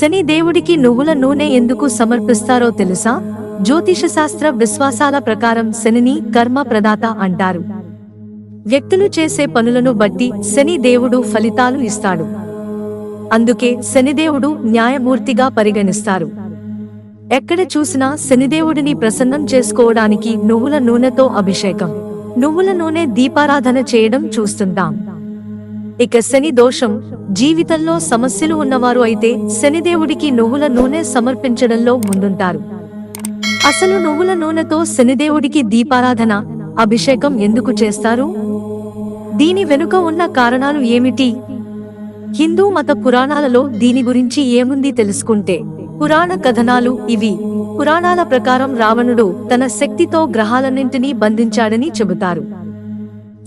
శని దేవుడికి నువ్వుల నూనె ఎందుకు సమర్పిస్తారో తెలుసా? జ్యోతిష శాస్త్ర విశ్వాసాల ప్రకారం శనిని కర్మ ప్రదాత అంటారు. వ్యక్తులు చేసే పనులను బట్టి శని దేవుడు ఫలితాలు ఇస్తాడు. అందుకే శనిదేవుడు న్యాయమూర్తిగా పరిగణిస్తారు. ఎక్కడ చూసినా శనిదేవుడిని ప్రసన్నం చేసుకోవడానికి నువ్వుల నూనెతో అభిషేకం. నువ్వుల నూనె దీపారాధన చేయడం చూస్తుంటాం. ఇక శని దోషం. జీవితంలో సమస్యలు ఉన్నవారు అయితే శనిదేవుడికి నువ్వుల నూనె సమర్పించడంలో ముందుంటారు. అసలు నువ్వుల నూనెతో శనిదేవుడికి దీపారాధన అభిషేకం ఎందుకు చేస్తారు? దీని వెనుక ఉన్న కారణాలు ఏమిటి? హిందూ మత పురాణాలలో దీని గురించి ఏముంది తెలుసుకుంటే పురాణ కథనాలు ఇవి. పురాణాల ప్రకారం రావణుడు తన శక్తితో గ్రహాలన్నింటినీ బంధించాడని చెబుతారు.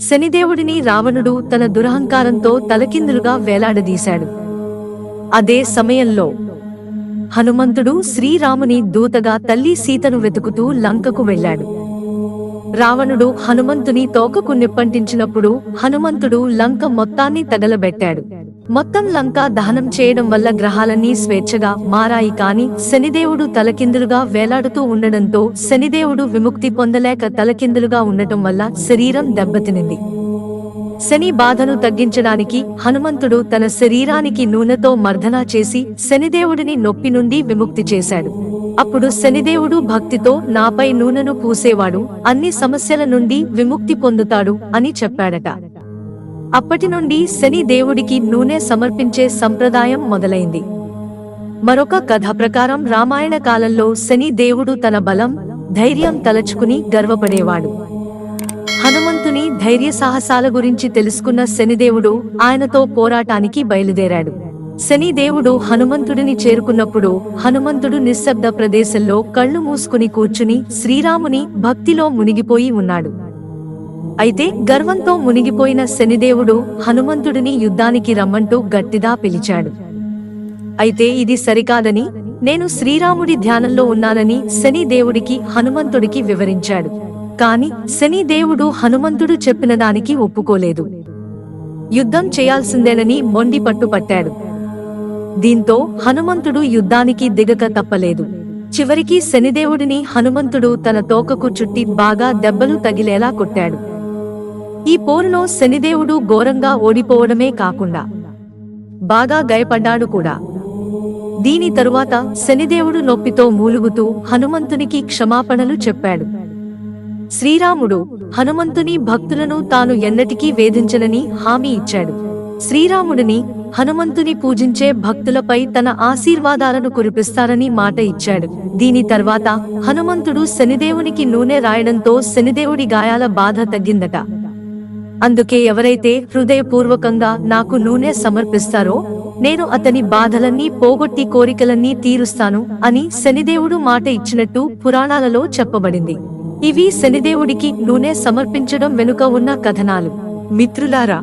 శనిదేవుడిని రావణుడు తన దురహంకారంతో తలకిందులుగా వేలాడదీశాడు. అదే సమయంలో హనుమంతుడు శ్రీరాముని దూతగా తల్లి సీతను వెతుకుతూ లంకకు వెళ్ళాడు. రావణుడు హనుమంతుని తోకకు నిప్పంటించినప్పుడు హనుమంతుడు లంక మొత్తాన్ని తగలబెట్టాడు. మొత్తం లంక దహనం చేయడం వల్ల గ్రహాలన్నీ స్వేచ్ఛగా మారాయి కాని శనిదేవుడు తలకిందులుగా వేలాడుతూ ఉండడంతో శనిదేవుడు విముక్తి పొందలేక తలకిందులుగా ఉండటం వల్ల శరీరం దెబ్బతినింది. శని బాధను తగ్గించడానికి హనుమంతుడు తన శరీరానికి నూనెతో మర్దనా చేసి శనిదేవుడిని నొప్పి నుండి విముక్తి చేశాడు. అప్పుడు శనిదేవుడు భక్తితో నాపై నూనెను పూసేవాడు అన్ని సమస్యల నుండి విముక్తి పొందుతాడు అని చెప్పాడట. అప్పటి నుండి శని దేవుడికి నూనె సమర్పించే సంప్రదాయం మొదలైంది. మరొక కథ ప్రకారం రామాయణ కాలంలో శని దేవుడు తన బలం ధైర్యం తలచుకుని గర్వపడేవాడు. హనుమంతుని ధైర్య సాహసాల గురించి తెలుసుకున్న శనిదేవుడు ఆయనతో పోరాటానికి బయలుదేరాడు. శనిదేవుడు హనుమంతుడిని చేరుకున్నప్పుడు హనుమంతుడు నిశ్శబ్ద ప్రదేశంలో కళ్ళు మూసుకుని కూర్చుని శ్రీరాముని భక్తిలో మునిగిపోయి ఉన్నాడు. అయితే గర్వంతో మునిగిపోయిన శనిదేవుడు హనుమంతుడిని యుద్ధానికి రమ్మంటూ గట్టిగా పిలిచాడు. అయితే ఇది సరికాదని నేను శ్రీరాముడి ధ్యానంలో ఉన్నానని శని దేవుడికి హనుమంతుడికి వివరించాడు. కాని శని దేవుడు హనుమంతుడు చెప్పిన దానికి ఒప్పుకోలేదు. యుద్ధం చేయాల్సిందేనని మొండి పట్టుపట్టాడు. దీంతో హనుమంతుడు యుద్ధానికి దిగక తప్పలేదు. చివరికి శనిదేవుడిని హనుమంతుడు తన తోకకు చుట్టి బాగా దెబ్బలు తగిలేలా కొట్టాడు. ఈ పోరులో శనిదేవుడు ఘోరంగా ఓడిపోవడమే కాకుండా బాగా గాయపడ్డాడు కూడా. దీని తరువాత శనిదేవుడు నొప్పితో మూలుగుతూ హనుమంతునికి క్షమాపణలు చెప్పాడు. శ్రీరాముడు హనుమంతుని భక్తులను తాను ఎన్నటికీ వేధించనని హామీ ఇచ్చాడు. శ్రీరాముడిని హనుమంతుని పూజించే భక్తులపై తన ఆశీర్వాదాలను కురిపిస్తారని మాట ఇచ్చాడు. దీని తర్వాత హనుమంతుడు శనిదేవునికి నూనె రాయడంతో శనిదేవుడి గాయాల బాధ తగ్గిందట. అందుకే ఎవరైతే హృదయపూర్వకంగా నాకు నూనె సమర్పిస్తారో నేను అతని బాధలన్నీ పోగొట్టి కోరికలన్నీ తీరుస్తాను అని శనిదేవుడు మాట ఇచ్చినట్టు పురాణాలలో చెప్పబడింది. ఇవి శనిదేవుడికి నూనె సమర్పించడం వెనుక ఉన్న కథనాలు. మిత్రులారా